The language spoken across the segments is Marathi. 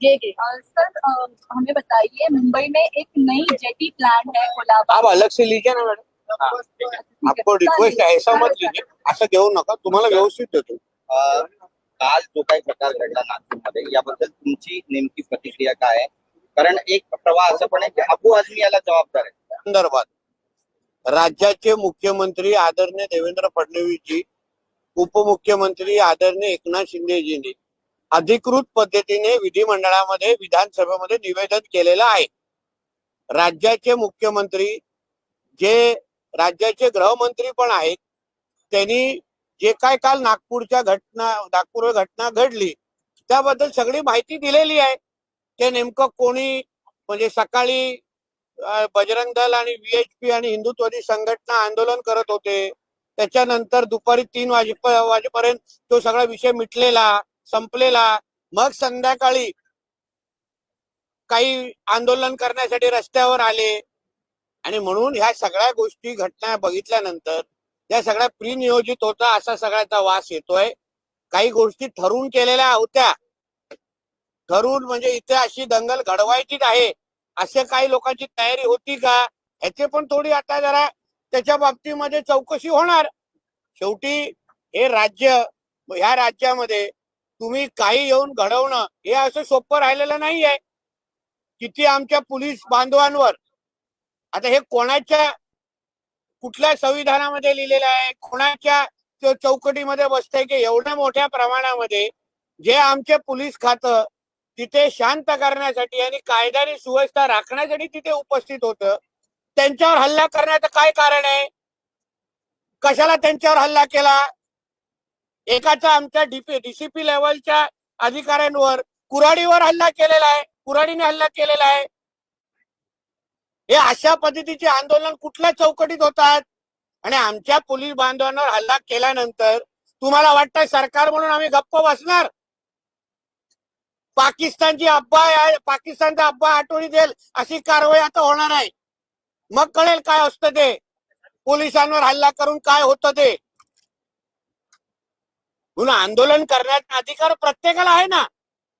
सर हमें बताइए मुंबई में एक नई जेटी प्लान है कोलाबा आप अलग से लीजिए ना मॅडम। है. आपको रिक्वेस्ट आहे ऐसा मत लीजिए असं घेऊ नका तुम्हाला व्यवस्थित देतो। काल जो काही प्रकार घडला नागपूरमध्ये याबद्दल तुमची नेमकी प्रतिक्रिया काय आहे? कारण एक प्रवाह असं पण आहे की अबू आझमी याला जबाबदार आहे. संदर्भात राज्याचे मुख्यमंत्री आदरणीय देवेंद्र फडणवीसजी उपमुख्यमंत्री आदरणीय एकनाथ शिंदेजींनी अधिकृत पद्धतीने विधिमंडळामध्ये विधानसभेमध्ये निवेदन केलेलं आहे. राज्याचे मुख्यमंत्री जे राज्याचे गृहमंत्री पण आहेत त्यांनी जे काय काल नागपूरच्या घटना नागपूर घटना घडली त्याबद्दल सगळी माहिती दिलेली आहे. ते नेमकं कोणी म्हणजे सकाळी बजरंग दल आणि व्हीएचपी आणि हिंदुत्वादी संघटना आंदोलन करत होते. त्याच्यानंतर दुपारी तीन वाजे वाजेपर्यंत तो सगळा विषय मिटलेला. संपलेला. मग संध्याकाळी काही आंदोलन करण्यासाठी रस्त्यावर आले. आणि म्हणून ह्या सगळ्या गोष्टी घटना बघितल्यानंतर या सगळ्या प्रिनियोजित होता असा सगळ्याचा वास येतोय. काही गोष्टी ठरवून केलेल्या होत्या. ठरून म्हणजे इथे अशी दंगल घडवायचीच आहे. असे काही लोकांची तयारी होती का? ह्याचे पण थोडी आता जरा त्याच्या बाबतीमध्ये चौकशी होणार. शेवटी हे राज्य ह्या राज्यामध्ये तुम्ही काही येऊन घडवणं हे असं सोपं राहिलेलं नाहीये. किती आमच्या पोलीस बांधवांवर. आता हे कोणाच्या कुठल्या संविधानामध्ये लिहिलेलं आहे? कोणाच्या चौकटीमध्ये बसतंय की एवढ्या मोठ्या प्रमाणामध्ये जे आमचे पोलीस खातं तिथे शांत करण्यासाठी आणि कायद्याने सुव्यवस्था राखण्यासाठी तिथे उपस्थित होतं त्यांच्यावर हल्ला करण्याचं काय कारण आहे? कशाला त्यांच्यावर हल्ला केला? एकाचा आमच्या डीपी डीसीपी लेवलच्या अधिकाऱ्यांवर कुराडीवर हल्ला केलेला आहे. कुराडीने हल्ला केलेला आहे. हे अशा पद्धतीचे आंदोलन कुठल्या चौकटीत होतात? आणि आमच्या पोलीस बांधवांवर हल्ला केल्यानंतर तुम्हाला वाटतं सरकार म्हणून आम्ही गप्प बसणार? पाकिस्तानची अब्बा पाकिस्तानचा अब्बा आठवणी देईल. अशी कारवाई आता होणार आहे. मग कळेल काय असतं ते. पोलिसांवर हल्ला करून काय होतं ते. म्हणून आंदोलन करण्याचा अधिकार प्रत्येकाला आहे ना.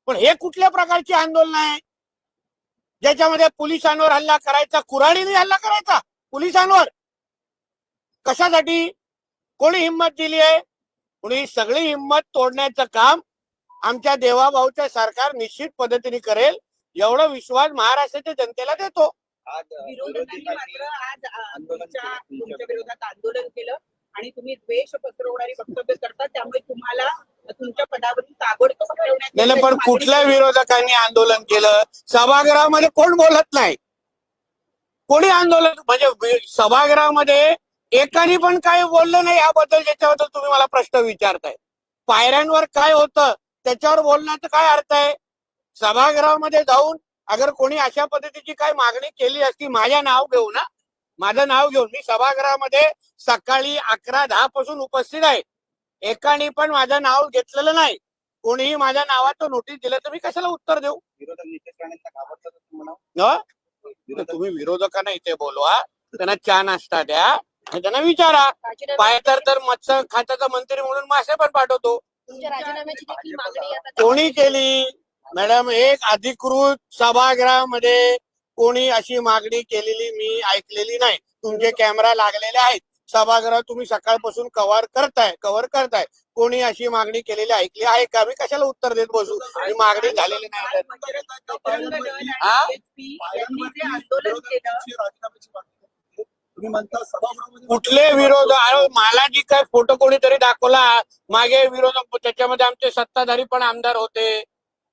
पण हे कुठल्या प्रकारचे आंदोलन आहे? ज्याच्यामध्ये पोलिसांवर हल्ला करायचा कुऱ्हाडीने हल्ला करायचा पोलिसांवर. कशासाठी? कोणी हिंमत दिली आहे? कोणी ही सगळी हिंमत तोडण्याचं काम आमच्या देवाभाऊचं सरकार निश्चित पद्धतीने करेल एवढा विश्वास महाराष्ट्राच्या जनतेला देतो. विरोधकांनी मात्र आज आंदोलन केलं. आणि तुम्ही द्वेष पसरवणारी वक्तव्य करता त्यामुळे तुम्हाला तुमच्या पदावरून ताबडतोब नाही नाही, पण कुठल्या विरोधकांनी आंदोलन केलं? सभागृहामध्ये कोण बोलत नाही? कोणी आंदोलन म्हणजे वि- सभागृहामध्ये एकाने पण काही बोललं नाही याबद्दल ज्याच्याबद्दल तुम्ही मला प्रश्न विचारताय. पायऱ्यांवर काय होतं? त्याच्यावर बोलण्याचा काय अर्थ आहे? सभागृहामध्ये जाऊन अगर कोणी अशा पद्धतीची काय मागणी केली असती माझ्या नाव घेऊन ना? माझं नाव घेऊन मी सभागृहामध्ये सकाळी अकरा दहा पासून उपस्थित आहे. एकाने पण माझं नाव घेतलेलं नाही. कोणीही माझ्या नावाचं नोटीस दिलं तर मी कशाला उत्तर देऊ? तुम्ही विरोधकांना इथे बोलवा. त्यांना चहा नाश्ता द्या. आणि त्यांना विचारा. पाय तर मत्स्य खात्याचा मंत्री म्हणून मासे पण पाठवतो. तुमच्या राजीनाम्याची देखील मागणी आता. कोणी केली? मॅडम एक अधिकृत सभागृहामध्ये कोणी अशी मागणी केलेली मी ऐकलेली नाही. तुमचे कॅमेरा लागलेले आहेत. सभागृह तुम्ही सकाळपासून कव्हर करताय कव्हर करताय. कोणी अशी मागणी केलेली ऐकली आहे का? मी कशाला उत्तर देत बसू? आणि मागणी झालेली नाही. हा? कुठले विरोध? मला जी काय फोटो कोणीतरी दाखवला मागे विरोधक त्याच्यामध्ये आमचे सत्ताधारी पण आमदार होते.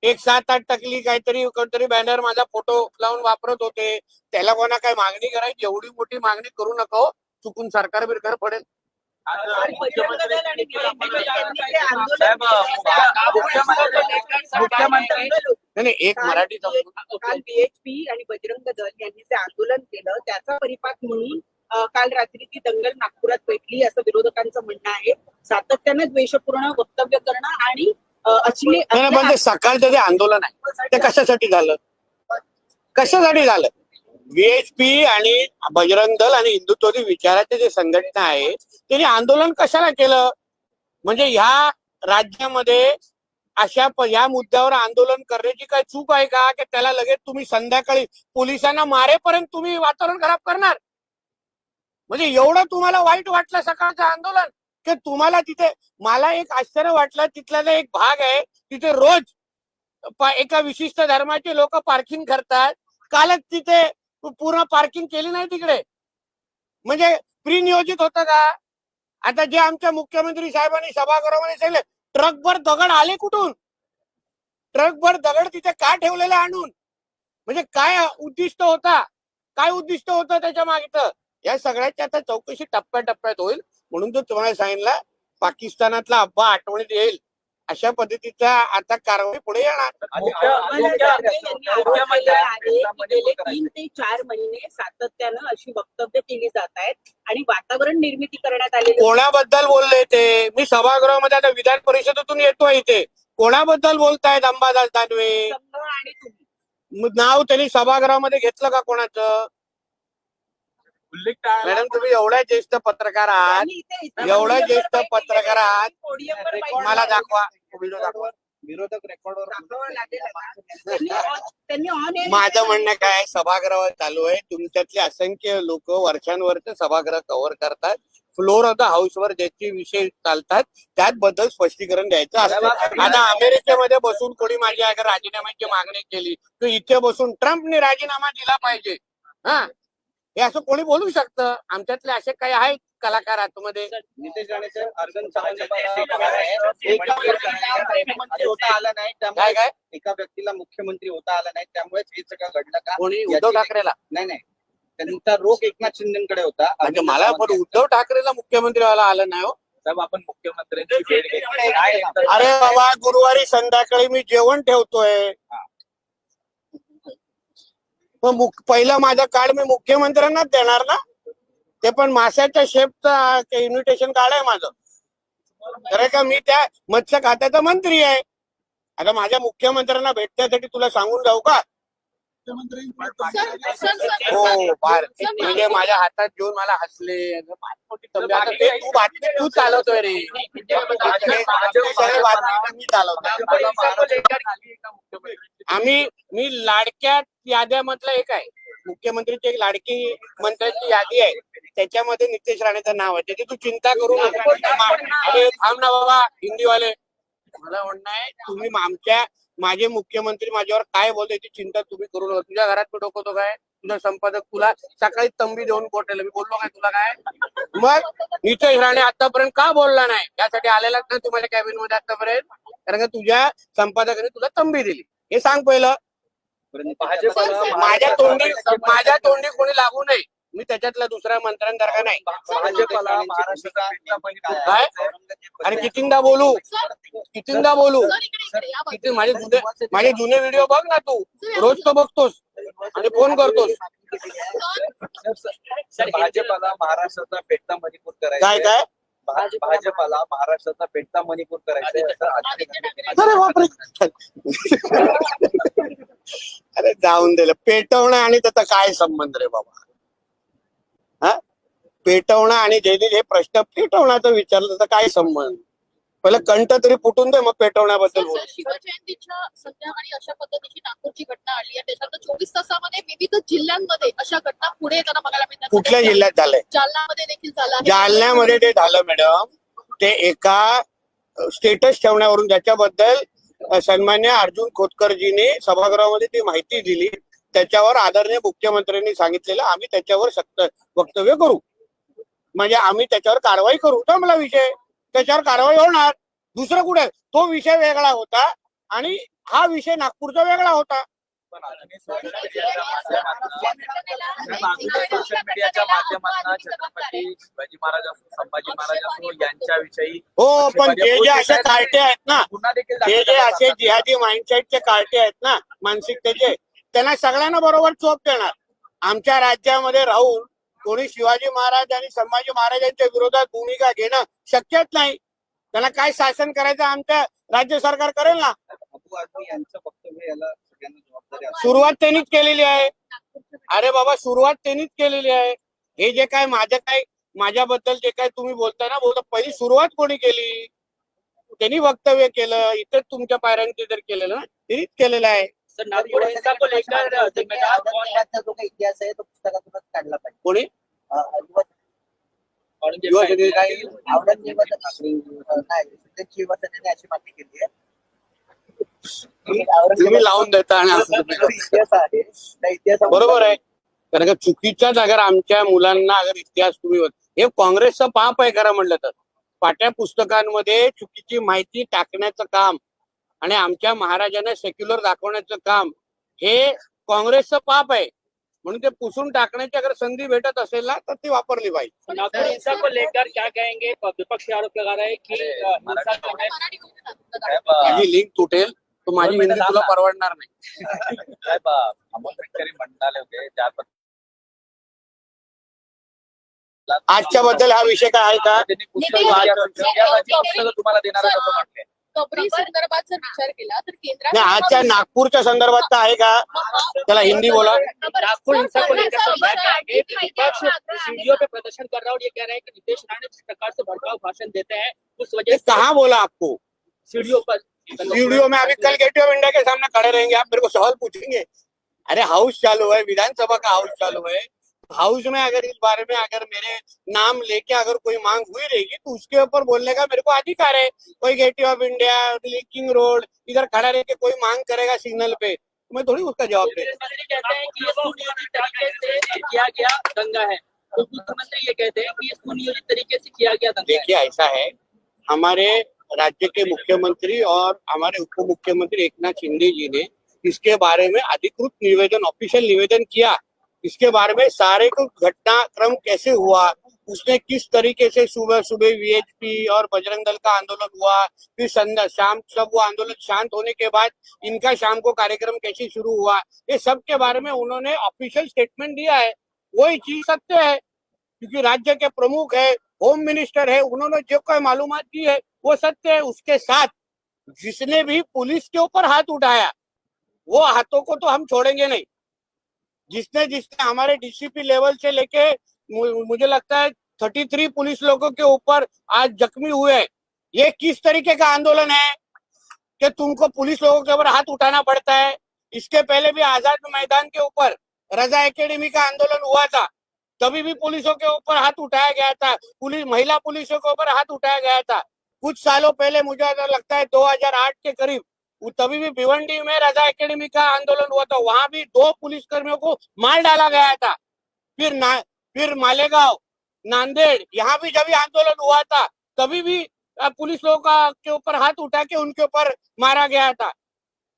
एक सात आठ टकली काहीतरी कोणतरी बॅनर माझा फोटो लावून वापरत होते. त्याला कोणा काय मागणी करायची? एवढी मोठी मागणी करू नको. चुकून सरकार बिरकार पडेल. मुख्यमंत्री- नाही एक मराठी काल बीएचपी आणि बजरंग दल यांनी जे आंदोलन केलं त्याचा परिपाक म्हणून काल रात्री ती दंगल नागपुरात पेटली असं विरोधकांचं म्हणणं आहे. सातत्यानं द्वेषपूर्ण वक्तव्य करणं आणि नाही पण ते सकाळचं जे आंदोलन आहे ते कशासाठी झालं? कशासाठी झालं? व्हीएचपी आणि बजरंग दल आणि हिंदुत्ववादी विचाराचे जे संघटना आहे त्यांनी आंदोलन कशाला केलं? म्हणजे ह्या राज्यामध्ये अशा प- या मुद्द्यावर आंदोलन करण्याची काय चूक आहे का? की त्याला लगेच तुम्ही संध्याकाळी पोलिसांना मारेपर्यंत तुम्ही वातावरण खराब करणार? म्हणजे एवढं तुम्हाला वाईट वाटलं सकाळचं आंदोलन? की तुम्हाला तिथे मला एक आश्चर्य वाटलं तिथला एक भाग आहे तिथे रोज एका विशिष्ट धर्माचे लोक पार्किंग करतात. कालच तिथे पूर्ण पार्किंग केली नाही तिकडे. म्हणजे प्रिनियोजित होतं का? आता जे आमच्या मुख्यमंत्री साहेबांनी सभागृहामध्ये सांगितलं ट्रकभर दगड आले कुठून? ट्रकभर दगड तिथे का ठेवलेले आणून? म्हणजे काय उद्दिष्ट होता? काय उद्दिष्ट होतं त्याच्या मागचं? या सगळ्याची आता चौकशी टप्प्याटप्प्यात होईल. म्हणून तो तुम्हाला सांगितलं पाकिस्तानातला अब्बा आठवणीत येईल. अशा पद्धतीचा आता कारवाई पुढे की गेले तीन ते चार महिने सातत्यानं अशी वक्तव्य केली जात आहेत आणि वातावरण निर्मिती करण्यात आलेली कोणाबद्दल बोलले ते? मी सभागृहामध्ये आता विधान परिषदेतून येतोय इथे. कोणाबद्दल बोलतायत अंबादास दानवे? आणि नाव त्यांनी सभागृहामध्ये घेतलं का कोणाचं? उल्लेख टाळला. मॅडम तुम्ही एवढ्या ज्येष्ठ पत्रकार आहात. आणि इथे- इथे एवढा पोडियमवर ज्येष्ठ पत्रकार आहात. मला. दाखवा. व्हिडिओ दाखवा. विरोधक एअर माझं म्हणणं काय सभागृह चालू आहे. तुमच्यातले असंख्य लोक वर्षांवरचे सभागृह कव्हर करतात. फ्लोर ऑफ द हाऊस वर ज्याचे विषय चालतात त्याबद्दल स्पष्टीकरण द्यायचं असतं. आता अमेरिकेमध्ये बसून कोणी माझी अगर राजीनाम्याची मागणी केली तर इथे बसून ट्रम्पने राजीनामा दिला पाहिजे. हा? हे असं कोणी बोलू शकतं? आमच्यातले असे काही आहेत कलाकार आतमध्ये? नितेश राणेचं मुख्यमंत्री होता आला नाही काय त्यामुळे काय एका व्यक्तीला मुख्यमंत्री होता आला नाही त्यामुळेच हे सगळं घडलं का? कोणी उद्धव ठाकरेला? नाही नाही. त्यांचा रोख एकनाथ शिंदेकडे होता. म्हणजे मला पण उद्धव ठाकरेला मुख्यमंत्री व्हायला आलं नाही हो. साहेब आपण मुख्यमंत्र्यांची भेट घेतली. अरे बाबा गुरुवारी संध्याकाळी मी जेवण ठेवतोय. मग पहिला पहिलं कार्ड मी मुख्यमंत्र्यांनाच देणार ना? ते पण माशाच्या शेपचं इन्व्हिटेशन कार्ड आहे माझं. खरं का मी त्या मत्स्य खात्याचा मंत्री आहे. आता माझ्या मुख्यमंत्र्यांना भेटण्यासाठी तुला सांगून जाऊ का? हो म्हणजे माझ्या हातात घेऊन मला हसले ते बातमी तू चालवतोय रे बातमी मी? आम्ही मी लाडक्या याद्यामधलं एक आहे मुख्यमंत्रीची एक लाडकी मंत्र्यांची यादी आहे त्याच्यामध्ये नितेश राणेचं नाव आहे त्याची तू चिंता करू नको थांब ना बाबा हिंदीवाले मला म्हणणं आहे तुम्ही आमच्या माझे मुख्यमंत्री माझ्यावर काय बोलते ती चिंता तुम्ही करू नका. तुझ्या घरात मी डोकवतो काय? तुझा संपादक तुला सकाळी तंबी देऊन पोटेल मी बोललो काय तुला काय? मग नितेश राणे आतापर्यंत का बोलला नाही? यासाठी आलेलाच नाही तुम्हाला कॅबिनमध्ये आतापर्यंत. कारण का तुझ्या संपादकाने तुला तंबी दिली. हे सांग पहिलं. माझ्या तोंडी माझ्या तोंडी कोणी लागू नये. मी त्याच्यातला दुसऱ्या मंत्र्यांसारखा नाही? काय? आणि कितींदा बोलू? कितींदा बोलू? किती माझे जुने माझे जुने व्हिडिओ बघ ना तू. रोज तो बघतोस आणि फोन करतोस. भाजपला महाराष्ट्राचा पेटता मणिपूर करायचा काय काय? भाज- भाजपला महाराष्ट्राचा पेटता मणिपूर करायचा अरे बापरे. अरे जाऊन दिलं पेटवणं आणि त्याचा काय संबंध रे बाबा? हा? पेटवणं आणि जयदीप हे प्रश्न पेटवण्याचा विचारलं तर काय संबंध? पहिलं कंठ तरी फुटून दे मग पेटवण्याबद्दल बोल. अशा पद्धतीची नागपूरची घटना आली आहे. त्याच्यानंतर चोवीस तासामध्ये विविध जिल्ह्यांमध्ये अशा घटना पुढे येताना बघायला मिळतात. कुठल्या जिल्ह्यात झालंय? जालन्यामध्ये देखील झाला. जालन्यामध्ये ते झालं मॅडम ते एका स्टेटस ठेवण्यावरून ज्याच्याबद्दल सन्मान्य अर्जुन खोतकरजीने सभागृहामध्ये ती माहिती दिली. त्याच्यावर आदरणीय मुख्यमंत्र्यांनी सांगितलेलं आम्ही त्याच्यावर सक्त वक्तव्य करू. म्हणजे आम्ही त्याच्यावर कारवाई करू. मला विषय. त्याच्यावर कारवाई होणार. दुसरं कुठे? तो विषय वेगळा होता आणि हा विषय नागपूरचा वेगळा होता. सोशल मीडियाच्या माध्यमातून छत्रपती शिवाजी महाराज असो संभाजी महाराज असो यांच्याविषयी हो पण जे जे असे कार्टे आहेत ना पुन्हा देखील हे जे असे जिहादी माइंडसेटचे कार्टे आहेत ना मानसिकतेचे त्यांना सगळ्यांना बरोबर चोप देणार. आमच्या राज्यामध्ये राहून कोणी शिवाजी महाराज आणि संभाजी महाराजांच्या विरोधात भूमिका घेणं शक्यच नाही. त्यांना काय शासन करायचं आमचं राज्य सरकार करेल ना? सुरुवात त्यांनीच केलेली आहे. अरे बाबा सुरुवात त्यांनीच केलेली आहे. हे जे काय माझं काय माझ्याबद्दल जे काय तुम्ही बोलताय ना बोलता पहिली सुरुवात कोणी केली? त्यांनी वक्तव्य केलं इथेच तुमच्या पायऱ्यांचे जर केलेलं ना त्यांनीच केलेलं आहे. सर नागपुर हिंसा को लेकर जिम्मेदार कौन है जो काही इतिहास आहे तो पुस्तकातूनच काढला पाहिजे कोणी अशी मागणी केली आहे तुम्ही लावून देता आणि इतिहास आहे त्या इतिहासामध्ये बरोबर आहे. कारण का चुकीचाच अगर आमच्या मुलांना अगर इतिहास तुम्ही हे काँग्रेसचं पाप आहे खरं म्हणलं तर. पाट्या पुस्तकांमध्ये चुकीची माहिती टाकण्याचं काम आणि आमच्या महाराजांना सेक्युलर दाखवण्याचं काम हे काँग्रेसचं पाप आहे. म्हणून ते पुसून टाकण्याची अगर संधी भेटत असेल ना तर ती वापरली पाहिजे नागपुर हिंसा को लेकर क्या कहेंगे? विपक्ष आरोप लगा रहा है कि अ, हिंसा जो है मराठी बोलू ना. साहेब, अ, माझी लिंक तुटेल तर माझी हिंदी तुला. परवडणार नाही. आजच्या बद्दल हा विषय काय आहे का? तुम्हाला देणार कबरी संदर्भात जर विचार केला तर केंद्रात नाही आजच्या नागपूरच्या संदर्भात तर आहे का? त्याला हिंदी बोला. नागपुर हिंसा को लेकर विपक्ष सीढ़ियों पे प्रदर्शन कर रहा है और ये कह रहा है कि नीतीश राणे जिस प्रकार से भड़काऊ भाषण देते हैं। उस वजह से कहाँ बोला आपको? सीढ़ियों पर वीडियो में अभी कल गेटवे ऑफ़ इंडिया के सामने खड़े रहेंगे। आप मेरे को सवाल पूछेंगे? अरे हाउस चालू है विधानसभा का हाउस चालू है। हाउस में अगर इस बारे में अगर मेरे नाम लेके अगर कोई मांग हुई रहेगी तो उसके ऊपर बोलने का मेरे को अधिकार है। कोई gateway of India king road इधर खड़ा रह के कोई मांग करेगा सिग्नल पे तो मैं थोड़ी उसका जवाब दे हैं किया गया दंगा है। मुख्यमंत्री ये कहते हैं कि सुनियोजित तरीके से किया गया दंगा है। देखिए ऐसा है हमारे राज्य के मुख्यमंत्री और हमारे उप मुख्यमंत्री एकनाथ शिंदे जी ने इसके बारे में अधिकृत निवेदन ऑफिशियल निवेदन किया। इसके बारे में सारे को घटनाक्रम कैसे हुआ? उसने किस तरीके से सुबह सुबह वीएचपी और बजरंग दल का आंदोलन हुआ? फिर संध्या, शाम सब वो आंदोलन शांत होने के बाद इनका शाम को कार्यक्रम कैसे शुरू हुआ? ये सब के बारे में उन्होंने ऑफिशियल स्टेटमेंट दिया है। वही चीज़ सत्य है, क्योंकि राज्य के प्रमुख है होम मिनिस्टर है, उन्होंने जो कोई मालूम दी है, वो सत्य है। उसके साथ जिसने भी पुलिस के ऊपर हाथ उठाया, वो हाथों को तो हम छोड़ेंगे नहीं। जिसने जिसने हमारे डीसीपी लेवल से लेके मुझे लगता है थर्टी थ्री पुलिस लोगों के ऊपर आज जख्मी हुए ये किस तरीके का आंदोलन है कि तुमको पुलिस लोगों के ऊपर हाथ उठाना पड़ता है? इसके पहले भी आज़ाद मैदान के ऊपर रजा एकेडमी का आंदोलन हुआ था। तभी भी पुलिसों के ऊपर हाथ उठाया गया था। पुलिस महिला पुलिसों के ऊपर हाथ उठाया गया था। कुछ सालों पहले मुझे लगता है 2008 के करीब तभी भी भिवंडी में रजा एकेडमी का आंदोलन हुआ था, वहाँ भी दो पुलिसकर्मियों को मार डाला गया था। फिर ना, फिर मालेगांव, नांदेड़, यहाँ भी जब आंदोलन हुआ था, तभी भी पुलिस लोगों का, के ऊपर हाथ उठा के उनके ऊपर मारा गया था।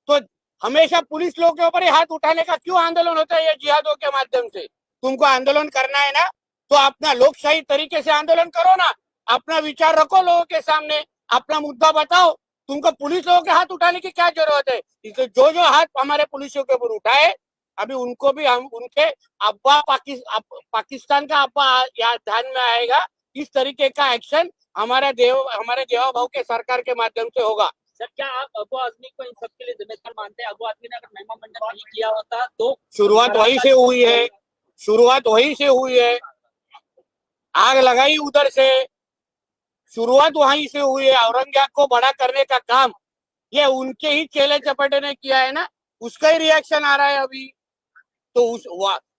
तो हमेशा पुलिस लोगों के ऊपर ही हाथ उठाने का क्यों आंदोलन होता है ये जिहादों के माध्यम से? तुमको आंदोलन करना है ना तो अपना लोकशाही तरीके से आंदोलन करो ना, अपना विचार रखो लोगों के सामने, अपना मुद्दा बताओ तुमको पुलिस लोगों के हाथ उठाने की क्या ज़रूरत है? इसलिए जो जो हाथ हमारे पुलिसों के ऊपर उठाए अभी उनको भी हम उनके अब्बा पाकिस, अप, पाकिस्तान का अब्बा यहाँ ध्यान में आएगा इस तरीके का एक्शन हमारे देव हमारे देवा भाव के सरकार के माध्यम से होगा। सर क्या आप अबू आजमी को इन सबके लिए जिम्मेदार मानते हैं? अबू आजमी ने अगर महिमा मंडल नहीं किया होता तो शुरुआत वहीं से हुई है। शुरुआत वहीं से हुई है। आग लगाई उधर से। शुरुआत वहीं से हुई है। औरंगज़ेब को बड़ा करने का काम। ये उनके ही चेले चपेटे ने किया है ना? उसका ही रिएक्शन आ रहा है अभी। तो उस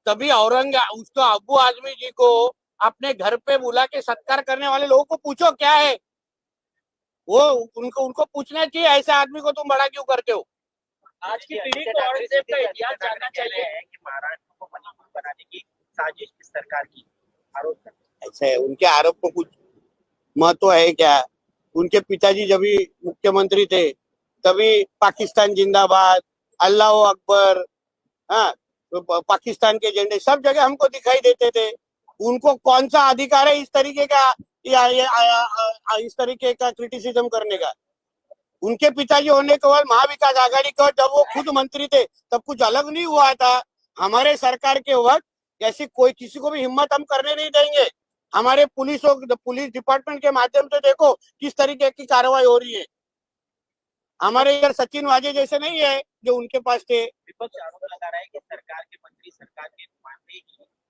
तभी औरंगज़ेब उसको अबू आजमी जी को अपने घर पे बुला के सत्कार करने वाले लोगों को पूछो क्या है? वो उनको उनको पूछना चाहिए ऐसे आदमी को तुम बड़ा क्यों करते हो? आज की पीढ़ी को औरंगज़ेब का इतिहास जानना चाहिए। कि महाराष्ट्र को मज़बूत बनाने की साजिश सरकार की आरोप ऐसा है। उनके आरोप को कुछ महत्व है क्या? उनके पिताजी जब भी मुख्यमंत्री थे तभी पाकिस्तान जिंदाबाद अल्लाह अकबर हाँ तो पाकिस्तान के झंडे सब जगह हमको दिखाई देते थे। उनको कौन सा अधिकार है इस तरीके का या, या, इस तरीके का क्रिटिसिज्म करने का? उनके पिताजी होने के बाद महाविकास आघाड़ी का जब वो खुद मंत्री थे तब कुछ अलग नहीं हुआ था। हमारे सरकार के वक्त ऐसी कोई किसी को भी हिम्मत हम करने नहीं देंगे। हमारे पुलिस पुलिस डिपार्टमेंट के माध्यम से देखो किस तरीके की कार्रवाई हो रही है। हमारे इधर सचिन वाजे जैसे नहीं है जो उनके पास थे। विपक्ष आरोप लगा रहा है कि सरकार के मंत्री सरकार के ही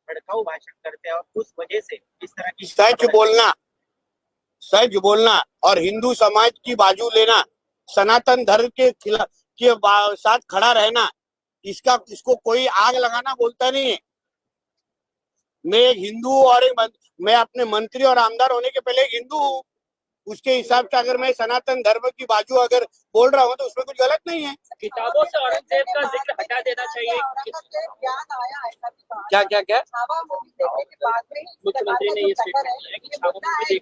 भड़काऊ भाषण करते हैं और उस वजह से इस तरह की सच बोलना सच बोलना और हिंदू समाज की बाजू लेना सनातन धर्म के खिलाफ के साथ खड़ा रहना इसका इसको कोई आग लगाना बोलता नहीं है। मैं एक हिंदू और एक मं- मैं अपने मंत्री और आमदार होने के पहले एक हिंदू हूँ। उसके हिसाब से अगर मैं सनातन धर्म की बाजू अगर बोल रहा हूँ तो उसमें कुछ गलत नहीं है। किताबों से औरंगज़ेब का ज़िक्र हटा देना चाहिए। क्या क्या क्या? छावा मूवी देखने के बाद में ही मुख्यमंत्री ने ये है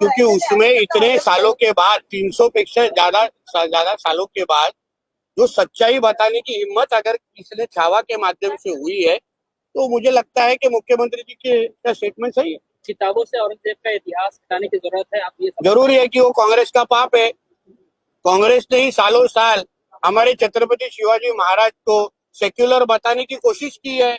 क्योंकि उसमें इतने सालों के बाद 300 पेक्षा ज़्यादा ज़्यादा सालों के बाद जो सच्चाई बताने की हिम्मत अगर इसने छावा के माध्यम से हुई है तो मुझे लगता है कि मुख्यमंत्री जी के का स्टेटमेंट सही है। किताबों से औरंगज़ेब का इतिहास हटाने की ज़रूरत है आप ये ज़रूरी है कि वो कांग्रेस का पाप है। कांग्रेस ने ही सालों साल हमारे छत्रपति शिवाजी महाराज को सेक्युलर बताने की कोशिश की है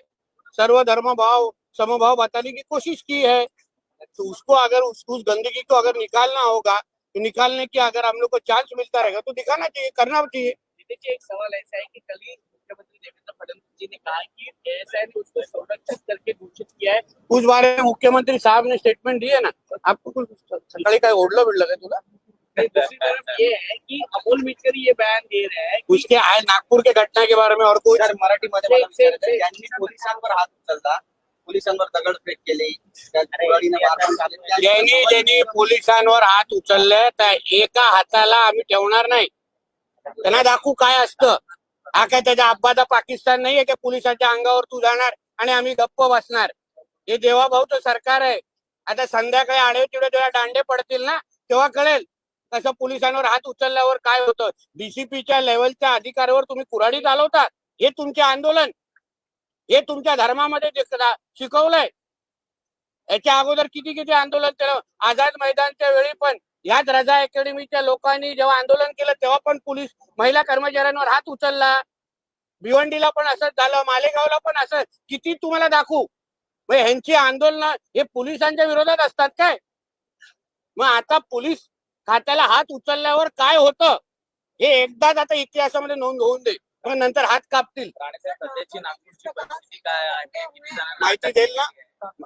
सर्वधर्म भाव समभाव बताने की कोशिश की है। तो उसको अगर उस, उस गंदगी को अगर निकालना होगा तो निकालने की अगर हम लोग को चांस मिलता रहेगा तो दिखाना चाहिए करना चाहिए। एक सवाल ऐसा है कि कल ही मुख्यमंत्री देवेंद्र फडणवीस जी ने कहा कि एएसआई ने उसको संरक्षित करके घोषित किया है। उस बारे में मुख्यमंत्री साहब ने स्टेटमेंट दिए ना? आपको कुछ सकाळी काय ओढलं बिडलं का तुला नहीं, दूसरी तरफ ये है कि अमोल मिटकर ये बयान दे रहे हैं कि उसके आज नागपूर के घटना के बारे में और मला विचारायचं आहे, यांनी पोलिसांवर हात उचलला. पोलिसांवर दगडफेक केली. ज्यांनी ज्यांनी पोलिसांवर हात उचलले त्या एका हाताला आम्ही ठेवणार नाही. त्यांना दाखवू काय असतं? हा काय त्याच्या अब्बाचा पाकिस्तान नाहीये की पोलिसांच्या अंगावर तू जाणार आणि आम्ही गप्प बसणार. हे जेव्हा भाऊ सरकार आहे. आता संध्याकाळी आडवे तिडे जेव्हा दांडे पडतील ना तेव्हा कळेल कसं पोलिसांवर हात उचलल्यावर काय होतं. डीसीपीच्या लेवलच्या अधिकाऱ्यावर तुम्ही कुऱ्हाडी चालवतात हे तुमचे आंदोलन. हे तुमच्या धर्मामध्ये शिकवलंय. याच्या अगोदर किती किती आंदोलन केलं? आझाद मैदानच्या वेळी पण याच रजा अकॅडमीच्या लोकांनी जेव्हा आंदोलन केलं तेव्हा पण पोलीस महिला कर्मचाऱ्यांवर हात उचलला. भिवंडीला पण असंच झालं मालेगावला पण असं. किती तुम्हाला दाखवू? मग ह्यांची आंदोलन हे पोलिसांच्या विरोधात असतात काय? मग आता पोलीस खात्याला हात उचलल्यावर काय होतं? हे एकदाच आता इतिहासामध्ये नोंद होऊन दे. मग नंतर हात कापतील. माहिती देईल ना.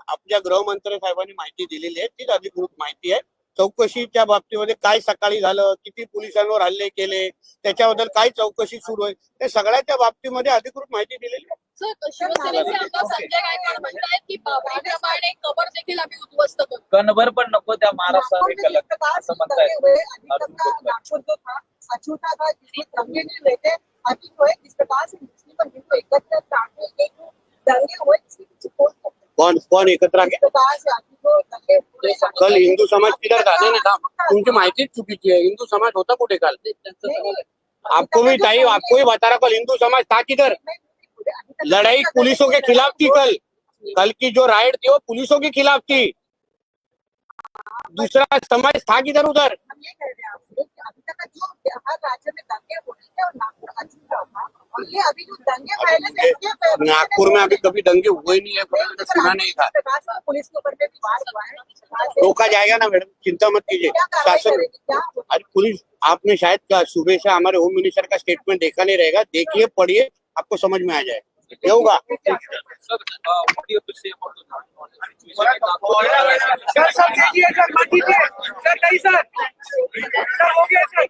आपल्या गृहमंत्री साहेबांनी माहिती दिलेली आहे. तीच अधिकृत माहिती आहे. चौकशीच्या बाबतीमध्ये काय सकाळी झालं किती पोलिसांवर हल्ले केले त्याच्याबद्दल काय चौकशी सुरू आहे ते सगळ्याच्या बाबतीमध्ये अधिकृत माहिती दिलेली आहे. सर शिवसेनेचे आमदार संजय गायकवाड म्हणतायत की बाबरीप्रमाणे कबर देखील आम्ही उद्ध्वस्त करू कणभर पण नको त्या हे हुए थे अभी जो है जिस प्रकार से मुस्लिम और हिंदू एकत्र हुए इसकी कुछ खोज करते हैं। कोण कोण एकत्र जिस प्रकार से अभी जो दंगे हुए कल हिंदू समाज किधर था? नहीं था। तुमची माहितीच चुकीची आहे हिंदू समाज होता कुठे काल? त्यांचं सवाल आहे. आपको भी चाहिए आपको भी बता रहा कल हिंदू समाज था किधर? लड़ाई पुलिसों के खिलाफ थी कल। कल की जो राइड थी वो पुलिसों के खिलाफ थी। दूसरा समाज था किधर उधर? हम ये कह रहे हैं आपसे कि अभी तक जो हर राज्य में दंगे हो रहे थे और नागपुर अछूता था और ये अभी जो दंगे फैले थे इसके नागपुर में अभी कभी दंगे हुए नहीं है कोई ने सुना नहीं था। प्रकार से पुलिस के ऊपर में भी वार हुआ है। रोका जाएगा ना मैडम चिंता मत कीजिए क्या कार्रवाई शासन करेगी क्या आज पुलिस आपने शायद का सुबह से हमारे होम मिनिस्टर का स्टेटमेंट देखा नहीं रहेगा देखिए पढ़िए आपको समझ में आ जाए। ये होगा। सर, अ, मोदी और दूसरे सर सर भेजिए सर मत दीजिए। सर नहीं सर। सर हो गया सर।